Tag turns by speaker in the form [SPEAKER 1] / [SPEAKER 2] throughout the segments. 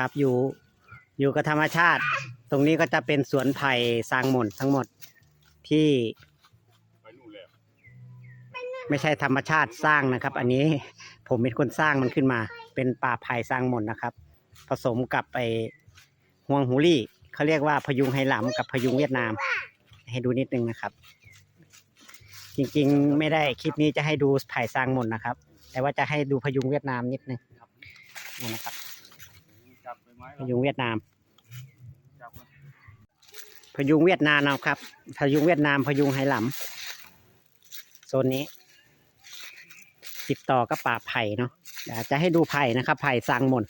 [SPEAKER 1] ครับ อยู่อยู่กับธรรมชาติ ตรงนี้ก็จะเป็นสวนไผ่สร้างหม่นทั้งหมดที่
[SPEAKER 2] ไม่
[SPEAKER 1] ใช่ธรรมชาติสร้างนะครับ อันนี้ผมเป็นคนสร้างมันขึ้นมา เป็นป่าไผ่สร้างหม่นนะครับ ผสมกับไอห่วงหูลี่เขาเรียกว่าพยุงไหหลำกับพยุงเวียดนาม ให้ดูนิดนึงนะครับ จริงๆ ไม่ได้คลิปนี้จะให้ดูไผ่สร้างหม่นนะครับ แต่ว่าจะให้ดูพยุงเวียดนามนิดนึงนี่นะครับ พยุงเวียดนาม
[SPEAKER 2] จับไป
[SPEAKER 1] พยุงเวียดนามนะครับ พยุงเวียดนาม พยุงไหหลำโซนนี้ ติดต่อกับป่าไผ่เนาะเดี๋ยวจะให้ดูไผ่นะครับ ไผ่สร้างหม่น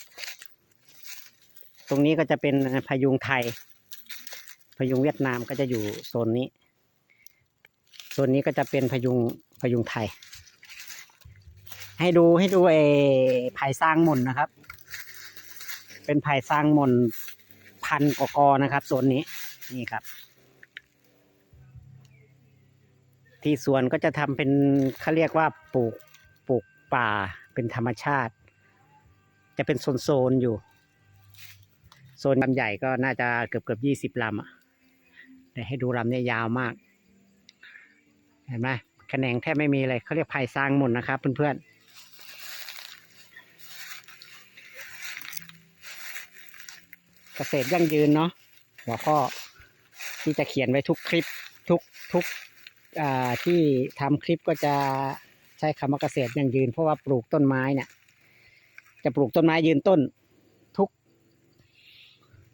[SPEAKER 1] ตรงนี้ก็จะเป็นพยุงไทย พยุงเวียดนามก็จะอยู่โซนนี้ โซนนี้ก็จะเป็นพยุงพยุงไทย ให้ดูให้ดูไอ้ไผ่สร้างหม่นนะครับ เป็นไผ่สร้างมนพันกกอนะครับโซนนี้นี่ครับ ที่สวนก็จะทำเป็นเขาเรียกว่าปลูกปลูกป่าเป็นธรรมชาติ จะเป็นโซนๆอยู่ โซนลำใหญ่ก็น่าจะเกือบเกือบยี่สิบลำอะเดี๋ยวให้ดูลำเนี่ยยาวมาก เห็นไหมแขนงแทบไม่มีเลยเขาเรียกไผ่สร้างมดนะครับเพื่อนๆ เกษตรยั่งยืนเนาะหัวข้อที่จะเขียนไว้ทุกคลิปทุกทุกที่ทำคลิปก็จะใช้คำว่าเกษตรยั่งยืน เพราะว่าปลูกต้นไม้เนี่ย จะปลูกต้นไม้ยืนต้น ทุก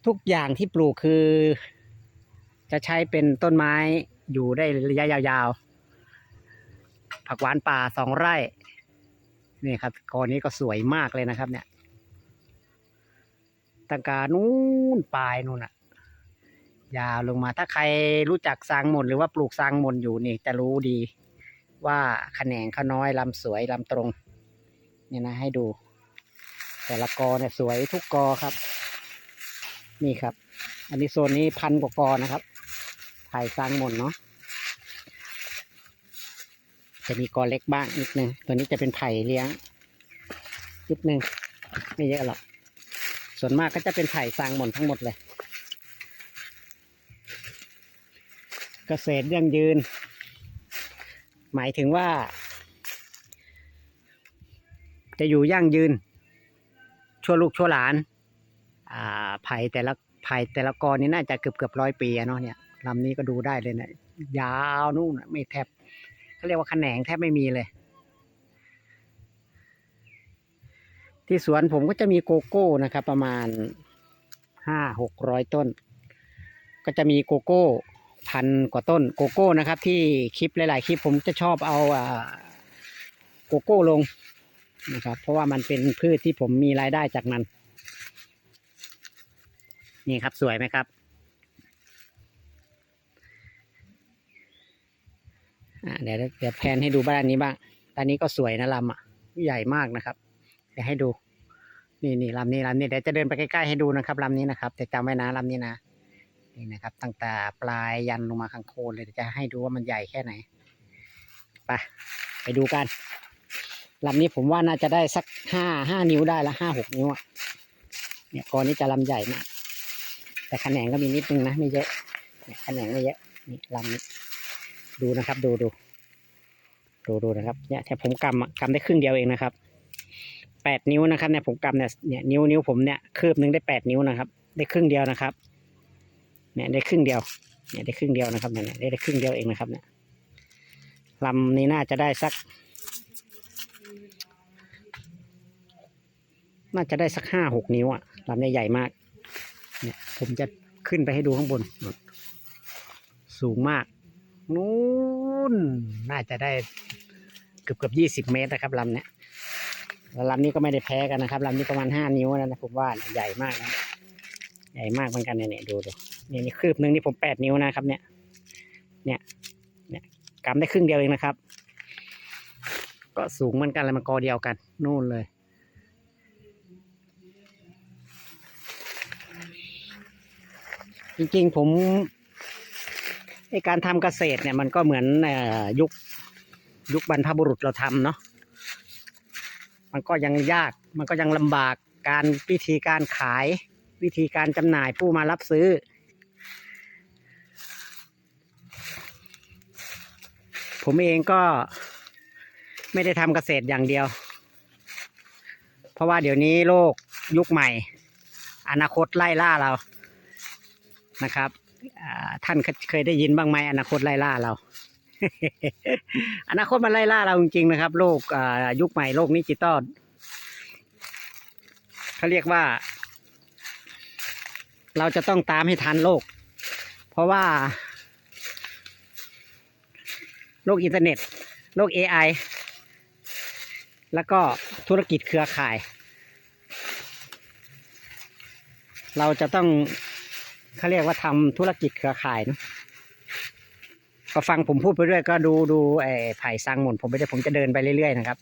[SPEAKER 1] ทุกอย่างที่ปลูกคือ จะใช้เป็นต้นไม้อยู่ได้ระยะยาวๆผักหวานป่าสองไร่นี่ครับกอนี้ก็สวยมากเลยนะครับ เนี่ย ตั้งกานู้นปลายนู่นอะยาวลงมาถ้าใครรู้จักสร้างมนหรือว่าปลูกสร้างมนอยู่นี่จะรู้ดี ว่าแขนงเขาน้อยลำสวยลำตรง เนี่ยนะให้ดู แต่ละกอเนี่ยสวยทุกกอครับ นี่ครับ อันนี้โซนนี้พันกว่ากอนะครับไผ่สร้างมนเนาะจะมีกอเล็กบ้างนิดนึงตัวนี้จะเป็นไผ่เลี้ยงนิดนึงไม่เยอะหรอก ส่วนมากก็จะเป็นไผ่สางหมนทั้งหมดเลย เกษตรยั่งยืน หมายถึงว่า จะอยู่ยั่งยืน ชั่วลูกชั่วหลาน อ่าไผ่แต่ละไผ่แต่ละกอนี่น่าจะเกือบเกือบร้อยปีเนาะเนี่ยลำนี้ก็ดูได้เลยเนะี่ยยาวนู่นไม่แทบเขาเรียกว่าแขนงแทบไม่มีเลย ที่สวนผมก็จะมีโกโก้นะครับ ประมาณห้าหกร้อยต้น ก็จะมีโกโก้พันกว่าต้นโกโก้นะครับ ที่คลิปหลาย ๆ คลิปผมจะชอบเอาอ่าโกโก้ลงนะครับ เพราะว่ามันเป็นพืชที่ผมมีรายได้จากมัน นี่ครับสวยไหมครับ เดี๋ยวเดี๋ยวแพนให้ดูบ้านนี้บ้างด้านนี้ก็สวยนะลำอะ ใหญ่มากนะครับ ดี๋ยวให้ดู นี่นี่ลำนี้ลำนี้เดี๋ยวจะเดินไปใกล้ๆให้ดูนะครับลำนี้นะครับจะจำไว้นะลำนี้นะนี่นะครับ ตั้งแต่ปลายยันลงมาข้างโคนเลยจะให้ดูว่ามันใหญ่แค่ไหนไปไปดูกันลำนี้ผมว่าน่าจะได้สักห้าห้านิ้วได้ละห้าหกนิ้วอะเนี่ยกอนี้จะลำใหญ่มากแต่แขนงก็มีนิดนึงนะไม่เยอะเนี่ยแขนงไม่เยอะนี่ลำนี้ดูนะครับ ดูดูดูดูนะครับเนี่ยแต่ผมกำกำได้ครึ่งเดียวเองนะครับ แปดนิ้วนะครับเนี่ยผมกำเนี่ยเนี่ยนิ้วนิ้วผมเนี่ยคืบหนึ่งได้แปดนิ้วนะครับ ได้ครึ่งเดียวนะครับ เนี่ยได้ครึ่งเดียว เนี่ยได้ครึ่งเดียวนะครับเนี่ยได้ได้ครึ่งเดียวเองนะครับ เนี่ยลำนี้น่าจะได้สัก น่าจะได้สักห้าหกนิ้วอะลำเนี่ยใหญ่มาก เนี่ยผมจะขึ้นไปให้ดูข้างบนนู่นสูงมากนู้นน่าจะได้เกือบเกือบยี่สิบเมตรนะครับลำเนี้ย แล้วลำนี้ก็ไม่ได้แพ้กันนะครับลำนี้ประมาณห้านิ้วนะนะผมว่าใหญ่มากนะใหญ่มากเหมือนกันเนี่ยดูดูเนี่ยนี่คืบหนึ่งนี่ผมแปดนิ้วนะครับ เนี่ย เนี่ย เนี่ยกำได้ครึ่งเดียวเองนะครับ ก็สูงเหมือนกันเลยมันกอเดียวกัน นู่นเลย จริงๆผมไอการทำเกษตรเนี่ยมันก็เหมือนอยุคยุคบรรพบุรุษเราทำเนาะ มันก็ยังยาก มันก็ยังลำบากการวิธีการขาย วิธีการจำหน่ายผู้มารับซื้อ ผมเองก็ไม่ได้ทำเกษตรอย่างเดียว เพราะว่าเดี๋ยวนี้โลกยุคใหม่ อนาคตไล่ล่าเรานะครับท่านเคยได้ยินบ้างไหมอนาคตไล่ล่าเรา อนาคตมันไล่ล่าเราจริงๆนะครับ โลกยุคใหม่โลกดิจิตอลเขาเรียกว่า เราจะต้องตามให้ทันโลก เพราะว่า โลกอินเทอร์เน็ต โลก AI แล้วก็ธุรกิจเครือข่าย เราจะต้องเขาเรียกว่าทำธุรกิจเครือข่ายเนะ ก็ฟังผมพูดไปเรื่อยก็ดูดูไอ้ไผ่ซางหมุนผมไปเรื่อยผมจะเดินไปเรื่อยๆนะครับ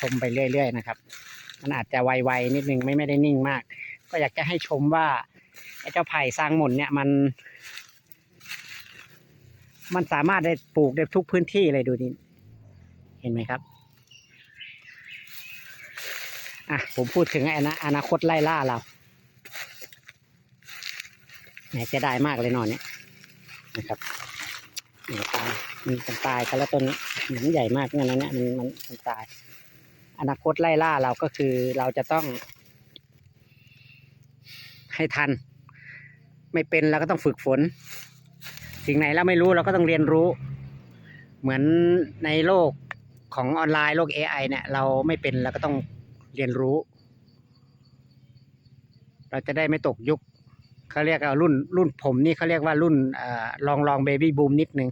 [SPEAKER 1] ชมไปเรื่อยๆนะครับ มันอาจจะไวๆนิดนึงไม่ไม่ได้นิ่งมาก ก็อยากจะให้ชมว่าไอ้เจ้าไผ่ซางหมุนเนี่ยมัน มันสามารถได้ปลูกได้ทุกพื้นที่เลยดูนี่เห็นไหมครับอะผมพูดถึงไอ้นะอนาคตไล่ล่าเราแหมจะได้มากเลยนอนเนี่ยนะครับ นี่ตายมันตายกันแล้วต้นนี้มันใหญ่มากงั้นนะเนี่ยมันมันมันตาย อนาคตไล่ล่าเราก็คือเราจะต้อง ให้ทัน ไม่เป็นเราก็ต้องฝึกฝน สิ่งไหนเราไม่รู้เราก็ต้องเรียนรู้ เหมือนในโลกของออนไลน์โลก AI เนี่ย เราไม่เป็นเราก็ต้องเรียนรู้ เราจะได้ไม่ตกยุค เขาเรียกว่ารุ่นรุ่นผมนี่เขาเรียกว่ารุ่นอลองลองเบบี้บูมนิดนึง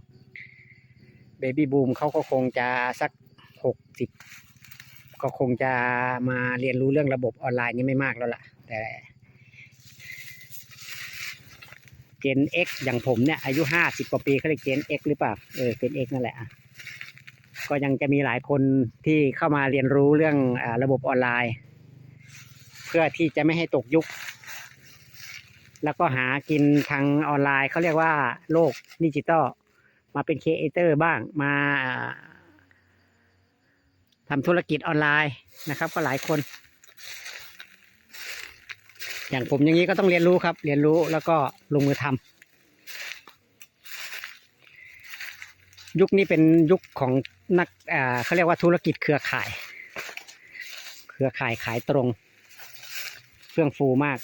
[SPEAKER 1] เบบี้บูมเขาก็คงจะสักหกสิบก็คงจะมาเรียนรู้เรื่องระบบออนไลน์นี่ไม่มากแล้วล่ะ แต่เจน X อย่างผมเนี่ย อายุห้าสิบกว่าปีเขาเรียกเจน X หรือเปล่าเออเจน X นั่นแหละก็ยังจะมีหลายคนที่เข้ามาเรียนรู้เรื่องอระบบออนไลน์ เพื่อที่จะไม่ให้ตกยุค แล้วก็หากินทางออนไลน์เขาเรียกว่าโลกดิจิตอลมาเป็นครีเอเตอร์บ้างมาทำธุรกิจออนไลน์นะครับ ก็หลายคน อย่างผมอย่างนี้ก็ต้องเรียนรู้ครับ เรียนรู้แล้วก็ลงมือทำยุคนี้เป็นยุคของนักเขาเรียกว่าธุรกิจเครือข่าย เครือข่ายขายตรง เฟื่องฟูมาก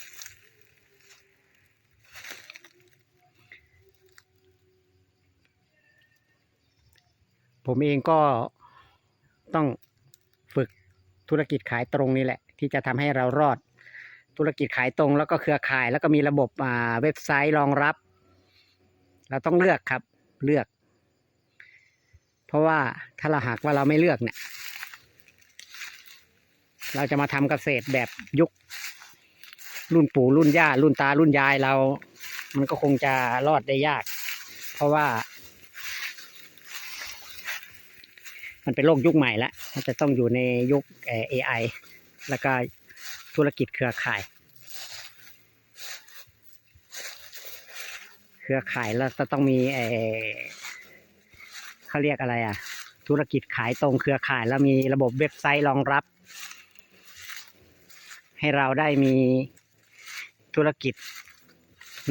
[SPEAKER 1] ผมเองก็ต้องฝึกธุรกิจขายตรงนี่แหละ ที่จะทำให้เรารอด ธุรกิจขายตรงแล้วก็เครือข่าย แล้วก็มีระบบอ่าเว็บไซต์รองรับ เราต้องเลือกครับเลือก เพราะว่าถ้าเราหากว่าเราไม่เลือกเนี่ย เราจะมาทำเกษตรแบบยุค รุ่นปู่รุ่นย่า รุ่นตารุ่นยายเรา มันก็คงจะรอดได้ยาก เพราะว่า มันเป็นโลกยุคใหม่แล้วมันจะต้องอยู่ในยุคเอ่อ AI แล้วก็ธุรกิจเครือข่าย เครือข่ายแล้วจะต้องมีเขาเรียกอะไรอะ ธุรกิจขายตรงเครือข่ายแล้วมีระบบเว็บไซต์รองรับ ให้เราได้มีธุรกิจ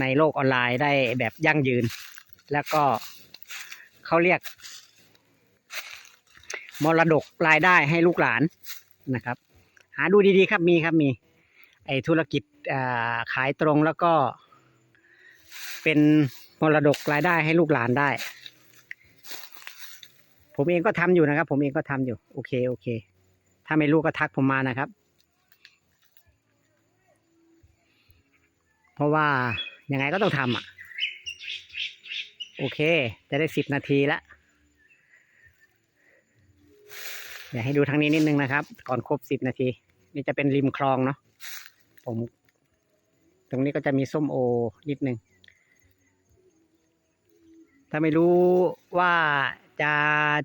[SPEAKER 1] ในโลกออนไลน์ได้แบบยั่งยืน แล้วก็เขาเรียก มรดกรายได้ให้ลูกหลานนะครับ หาดูดีๆครับมีครับมี ไอธุรกิจขายตรงแล้วก็ เป็นมรดกรายได้ให้ลูกหลานได้ ผมเองก็ทำอยู่นะครับ ผมเองก็ทำอยู่ โอเคโอเค ถ้าไม่รู้ก็ทักผมมานะครับ เพราะว่ายังไงก็ต้องทำอะ โอเค จะได้สิบนาทีละ เดี๋ยวให้ดูทางนี้นิดนึงนะครับ ก่อนครบสิบนาที นี่จะเป็นริมคลองเนาะผม ตรงนี้ก็จะมีส้มโอนิดนึง ถ้าไม่รู้ว่าจะ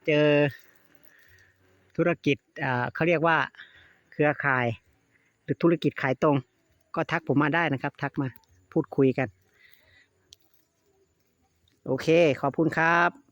[SPEAKER 1] เจอธุรกิจอ่าเขาเรียกว่าเครือข่าย หรือธุรกิจขายตรง ก็ทักผมมาได้นะครับ ทักมาพูดคุยกัน โอเค ขอบคุณครับ